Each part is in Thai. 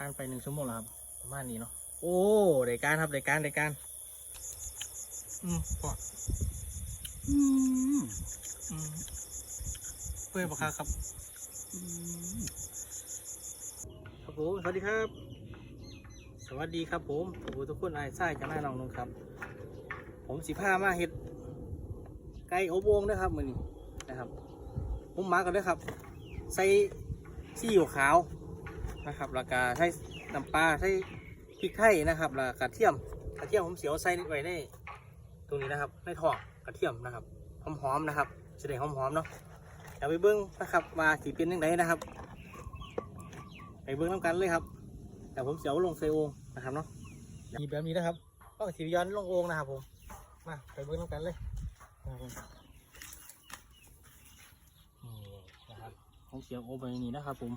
ผ่านไปหนึ่งชั่วโมงแล้วครับประมาณนี้เนาะโอ้ได้การครับได้การได้การอืมปอดอืมอืมเปื่อยปะครับครับอืมครับผมสวัสดีครับ สวัสดีครับผมทุกผู้ทุกคนไอ้ไส้จากหน้าน้องนุ่งครับ ผมสิผ้ามาเห็ดไก่อบโอ่งนะครับมือนี้นะครับ ผมมากันด้วยครับ ใส่ซีอิ๊วขาว นะครับแล้วก็ใส่น้ำปลาใส่พริกไทยนะครับแล้วกระเทียมกระเทียมผมเสียวใส่ไว้ในตรงนี้นะครับในท้องกระเทียมนะครับหอมๆนะครับจะได้หอมๆเนาะเดี๋ยวไปเบิ้งนะครับว่าสีเป็นยังไงนะครับ ไปเบิ้งน้ำกันเลยครับแต่ผมเสียวลงใส่โอ่งนะครับเนาะมีแบบนี้นะครับก็สีย้อนลงโอ่งนะครับผมมาไปเบิ้งน้ำกันเลยนะครับผมนี่นะครับผมเสียวโอ่งไปนี่นะครับผม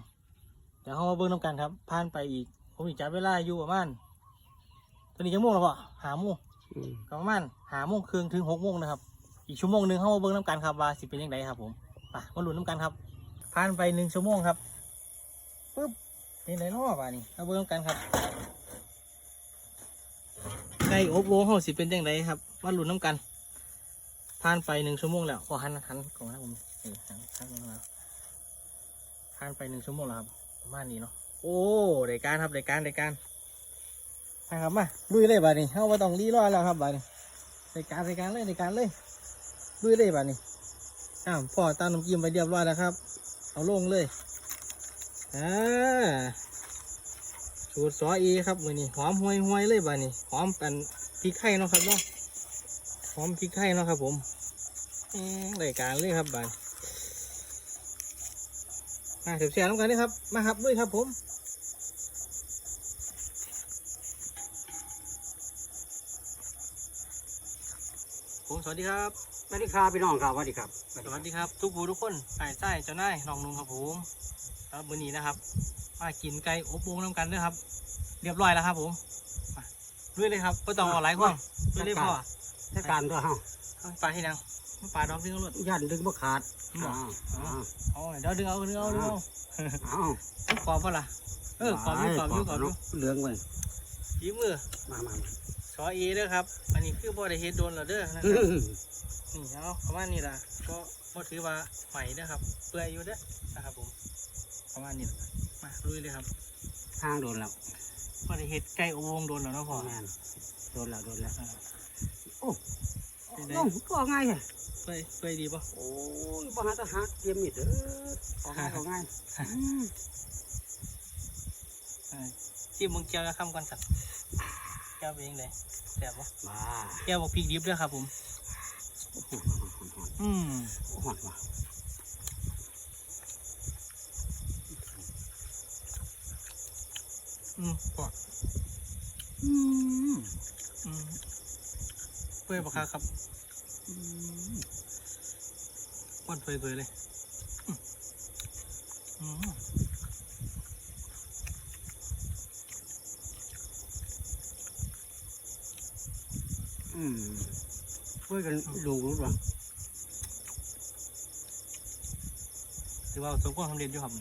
เดี๋ยวเขามาเบิ้งน้ำกันครับผ่านไปอีก ผมอีกจับเวลาอยู่ประมาณตอนนี้จะโมงแล้วป่ะหาโมงอืมก็ประมาณหาโมงครึ่งถึงหกโมงนะครับ อีกชั่วโมงหนึ่งเข้ามาเบิ้งน้ำกันครับว่าสิเป็นยังไงครับ ผมไปมาลุ้นน้ำกันครับผ่านไปหนึ่งชั่วโมงครับปึ๊บนี่ไหนเนาะป่านี่มาเบิ้งน้ำกันครับไก่อบโอ่งเขาสิเป็นยังไงครับมาลุ้นน้ำกันผ่านไปหนึ่งชั่วโมงแล้วขอหันหันก่อนนะผมนี่หันหันก่อนนะผ่านไปหนึ่งชั่วโมงแล้วครับ ประมาณนี้เนาะโอ้ได้การครับได้การได้การนะครับมาลุยเลยบ่านี้เข้ามาต้องรีรอแล้วครับบ่านี้ในการในการเลยในการเลยลุยเลยบ่านี้อ้าวพอตามน้ำจิ้มไปเรียบร้อยแล้วครับ เอาลงเลยอ่าสูตรซอเอครับมือนี้หอมห่วยห่วยๆเลยบ่านี้หอมกันพริกไข่เนาะครับเนาะหอมพริกไข่เนาะครับ ผมเอ้ยรายการเลยครับบ่านี้ มาเสียบเสียน้ำกันเลยครับ มาครับด้วยครับผมผมสวัสดีครับ สวัสดีครับพี่น้องครับสวัสดีครับสวัสดีครับ ทุกผู้ทุกคนไอ้ใต้เจ้านายน้องนุ่งครับผมครับมื้อนี้นะครับ มากินไก่อบโอ่งน้ำกันเด้วยครับ เรียบร้อยแล้วครับผมมาด้วยเลยครับก็ต้องเอาหลายข้องด้วยเลยพ่อถ้าการตัวเฮาเอาปลาให้นังปลาดอกดึงเอารถย่านดึงบ่ขาดหมออ้าว เอาเดี๋ยวดึงเอาดึงเอาดึงเอาอ้าวต้องกรอบป่ะล่ะเออกรอบอยู่กรอบอยู่กรอบอยู่เหลืองเว้ยฝีมือมามาซอเอเด้อครับ อันนี้คือบ่ได้เฮ็ดโดนแล้วเด้อนะครับนี่เอาประมาณนี้ล่ะก็ก็ถือว่าใหม่นะครับ เปื่อยอยู่เด้อนะครับผมประมาณนี้ล่ะมาลุยเลยครับทางโดนแล้วพอได้เฮ็ดไก่อบโอ่งโดนแล้วเนาะพ่อแม่นโดนแล้วโดนแล้วอ่าโอ้เป็นไงลงก็ง่ายเลย เปื่อยเปื่อยดีป่ะโอ้ยบ่หาทหารเตรียมมิดเด้อก็ง่ายก็ง่ายอืมจิ้มมึงเจียวแล้วคำก่อนสักแก้วเป็นยังไงแซ่บป่ะบ้าแก้วบอกพริกดิบด้วยครับผมอืมหอดว่ะอืมปอดอืมอืมเปื่อยปะครับ ครันเผยเปื่อยเลยอืมอืมอืมเพื่อกันดูรู้ป่ะถือว่าสมควรทำเรียนอยู่ครับ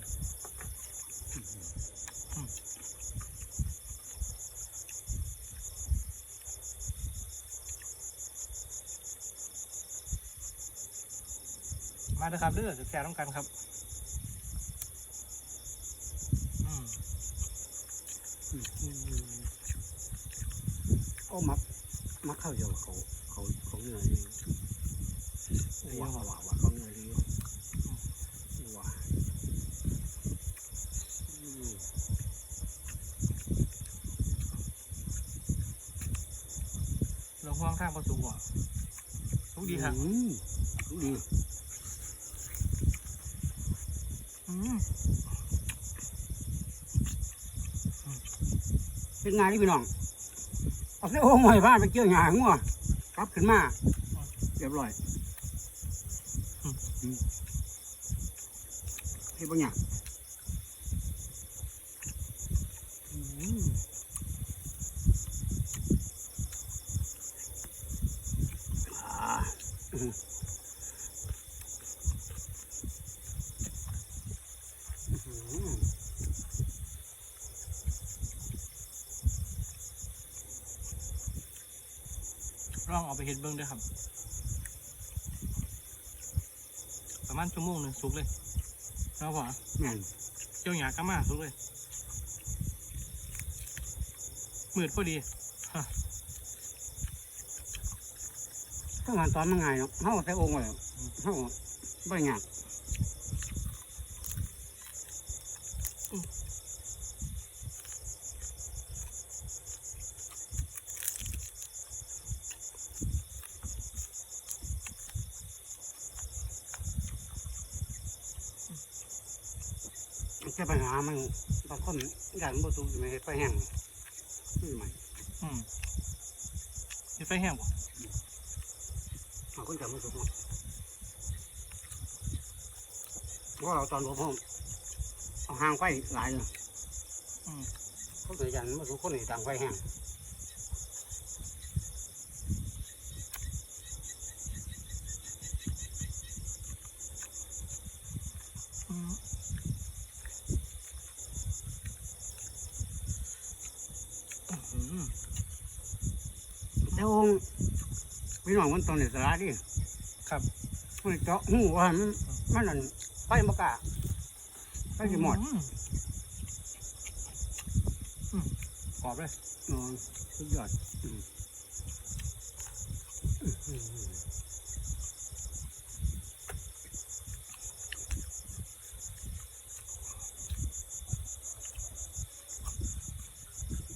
มาเถอะครับเด้อจะแชร์ต้องกันครับอืมโอ้มักมักเข้าเดียวเขาเขาเขาเหนื่อยดีว่าว่าว่าว่าเขาเหนื่อยดีว่าว่าอืมเราห่วงข้างประสูกว่าทุกดีครับอืมดี อืม เป็นไงพี่น้อง เอาเส้นโอ้หอยบ้านไปเกี่ยวหยาหัวกลับขึ้นมา เรียบร้อยเฮ้ยบางอย่างอืมอ่าอืมอืม ลองเอาไปเห็ดเบิ้งเด้วยครับ ประมาณชั่วโมงหนึ่งสุกเลยแล้วพอแม่นเจ้าหยากระมาสุกเลยมืดพอดีถ้างานตอนมันง่ายเนาะเฮาใส่องค์ไว้เฮาบ่ได้ยาก แค่ปัญหามันบางคนอยากบ่สูงไม่ให้ไฟแห้งนี่ใหม่อืมเห็ดไฟแห้งบ่บางคนจะบ่สูงเพราะเราตอนผมผมเอาห่างไฟหลายเลยอืมคนเลยยันบ่สูงคนนี่ต่างไฟแห้ง อืมอื้อหือ แต่องค์พี่น้องมันตอนนี้สลาดิครับมันเจาะหูว่ามันมันนั่นไฟบ่กล้าไฟสิหมดอือืมกรอบเลยอ๋อสุดยอดอืมอืม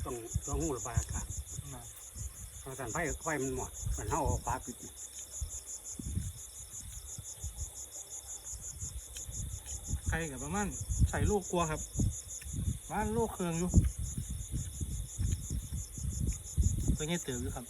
ต้องต้องหูระบายอากาศมาเพราะ สันไฟไฟมันหมดมันเท่าเอาฟ้าปิดไก่กับประมาณใส่ลูกกลัวครับบ้านลูกเครืองอยู่ตัวนี้เตืออยู่ครับ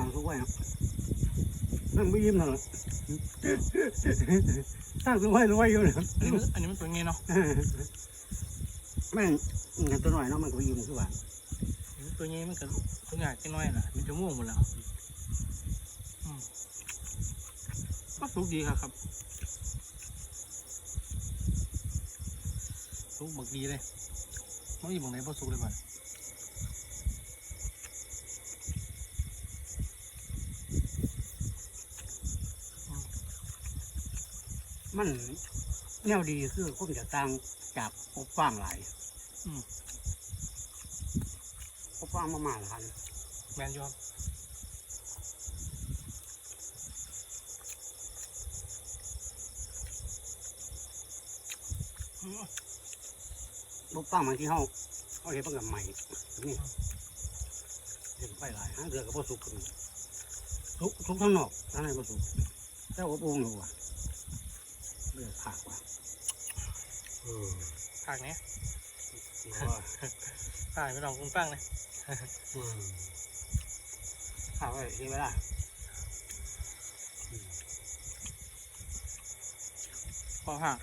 อืมอืมใครจะนอนทุกวันนั่งไม่ยิ้มเลยตั้งตัวไว้รวยอยู่นะอันนี้มันอันนี้มันตัวไงเนาะแม่งเงินตัวหน่อยเนาะมันก็ยิ้มคือว่าอันนี้ตัวไงมันก็ตัวใหญ่แค่น้อยน่ะมันจะม่วงหมดแล้วอืมก็สุกดีครับครับสุกบักดีเลยไม่มีบังไหนพอสุกเลยมัน มันแนวดีคือคนจะต่างจากอบฟางหลายอืม อบฟางมามาหลายแมนยอมอบฟางบางที่เขาเขาเห็นเพิ่งกับใหม่นี่เห็นไปหลายฮะเดือกับพอสุกกันสุกสุกทั้งนอกทั้งในพอสุกแต่อบองเลยว่ะ เลือดผักว่ะเออภาคเนี้ยถือว่าภาคไม่ลองคุณฟังเลยอืมข้าวไว้เห็นไหมล่ะพอภาค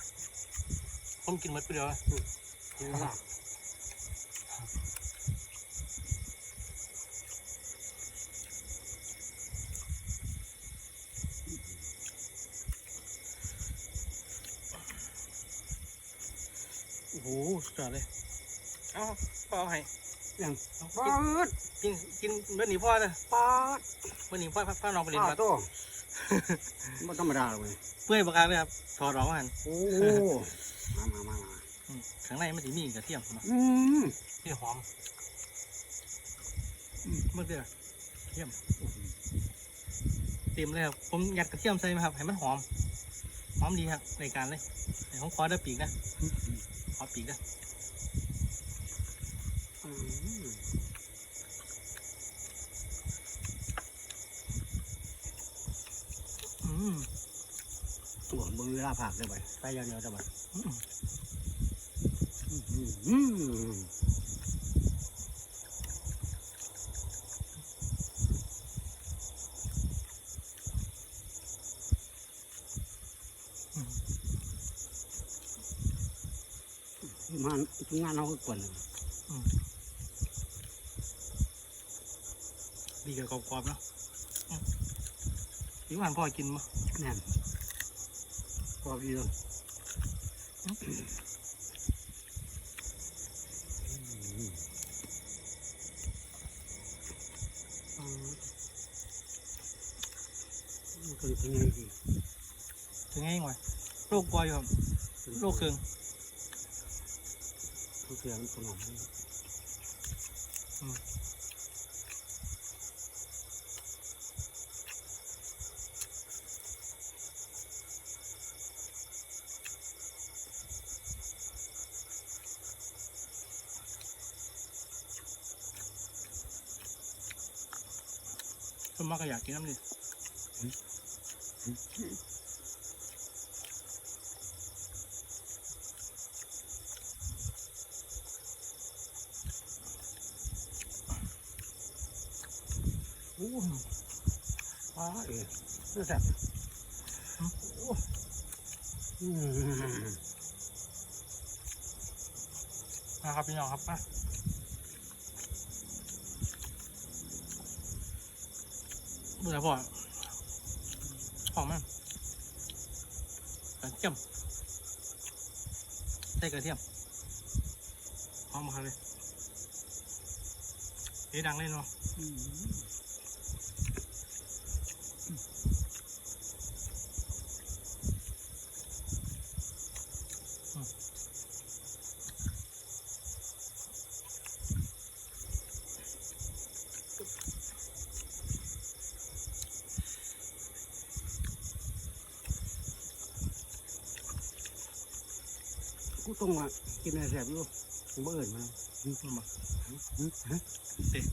ผมกินหมดไปเดียวอ ห็นไหมล่ะโอ้โหสุดยอดเลยเอาพ่อเอาให้ยังเอาปากินดกินกินเมื่อนี้พ่อเลยปาดเมื่อนี้พ่อพ่อน้องไปเรียนปามาดโตไม่ธรรมดาเลยเปื่อยปากกาเลยครับถอดออกมาหันโอ้มามามามาอืมข้างในมันจะมีกระเทียมเนาะอืมที่หอมอืมเมื่อเดือกระเทียมเต็มเลยครับผมยัดกระเทียมใส่ไหมครับให้มันหอมหอมดีครับในการเลยในของขอได้ปีกนะ ขอปีกนะอืมตัวมือลาผักได้ไหมใส่ยาวๆได้ไหมอืม ทีม งานทีมงานเราก็กวนอืมดีกับกรอบๆเนาะอืมพี่หวานพ่อกินมั้ยแน่นกรอบดีเลยมันก็เป็นยังไงดีถึงง่ายหน่อยโรคกอยครับโรคเครื่อง ทุกอย่างขนมสวนมากก็อยากกินน้ำดิ โอ้อ้าเอ๋นี่แซ่บโอ้อืมมาครับพี่น้องครับมาดูแล้วพ่อหอมไหมกระเทียมใส่กระเทียมหอมมากเลยเอ๊ดังเลยเนาะ ต้องว่ากินอะไรแซ่บอยู่ผมบ่เอิญมาอืมมาหึฮะเอ๊ะ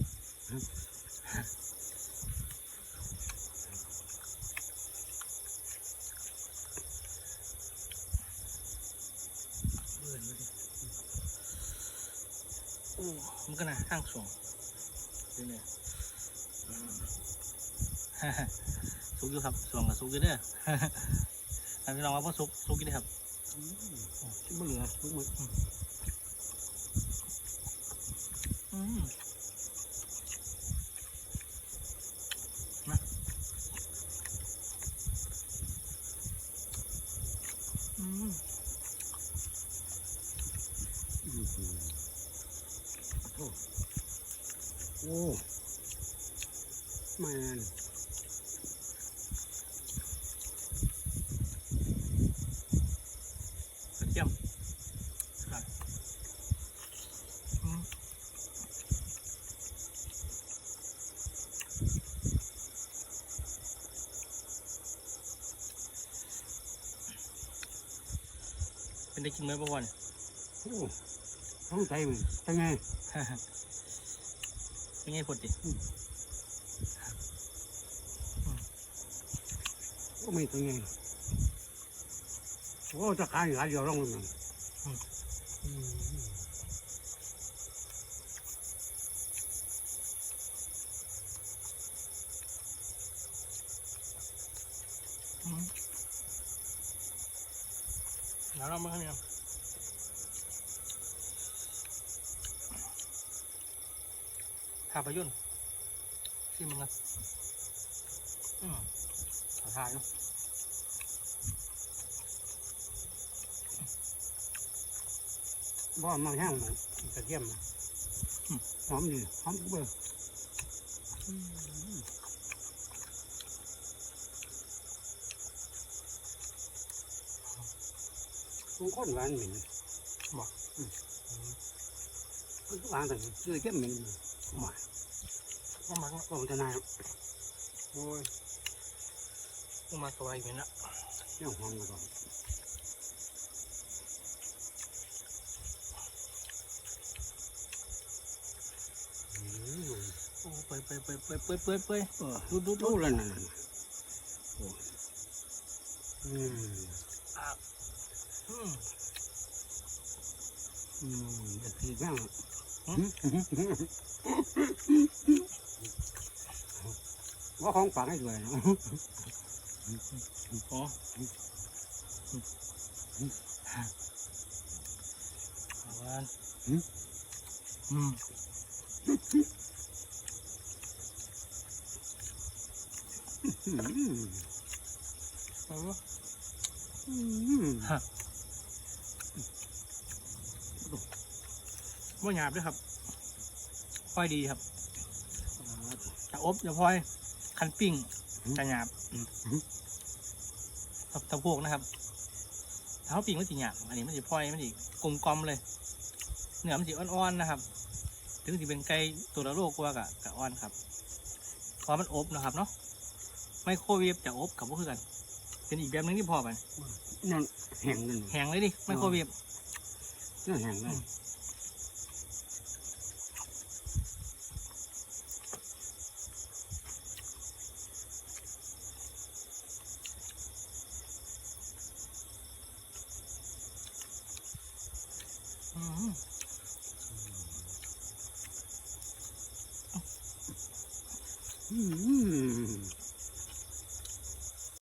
เบิ่มมันก็น่ะห้างสองเดี๋ยวเนี่ยสุกอยู่ครับสวงกับสุกอยู่เด้ออันนี้ลองว่าพ่อสุกสุกอยู่เด้ครับ อืมบ่เหลือทุกมื้ออืมมาอืมอืมโอ้ม่น กระเทียมครับอืมเป็น ได้กินไหมพ่อวันโอ้ต้องใจมันจังไงเป็นไงพอดีโอ้ไม่จังไงโอ้จะขายขายเดียวลงมันอืม อืมแล้วเรามาข้างนี้ภาพยนตร์ที่มึงอะอืมขอถ่ายเนาะบ่มาแห้งมันกระเทียมนะหอมดีหอมเบอร์ มันข้นหวานเหม็นบอกมันหวานแต่เชื่อเข้มเหม็นหวานต้องมาก็มันจะนายโอ้ยต้องมาตัวอีกเหมือนละเนี่ยหอมกว่าก่อนอืมโอ้เปื่อยเปื่อยเปื่อยเปื่อยเปื่อยเปื่อยเปื่อยเออดูดูดูดูแล้วนั่นน่ะโอ้อืม อืมอืมจะคือแม่งหืมว่าของฝากให้ด้วยเนาะอ๋อเอาวันอืมอืมโอ้อืม บ่หยาบด้วยครับพลอยดีครับจะอบจะพลอยคันปิ้งจะหยาบกับตะโพกนะครับถ้าเขาปิ้งมันจะหยาบอันนี้มันจะพลอยมันจะกลมกลอมเลยเนื้อมันจะอ่อนๆนะครับ ถึงจะเป็นไก่ตัวละโลกว่ากับกับอ่อนครับเพราะมันอบนะครับเนาะไมโครเวฟจะอบกับพวกคือกัน เป็นอีกแบบหนึงที่พอไปนั่นแห้งนั่นแห้งเลยดิไมโครเวฟนั่นแห้งนั่นอื อืม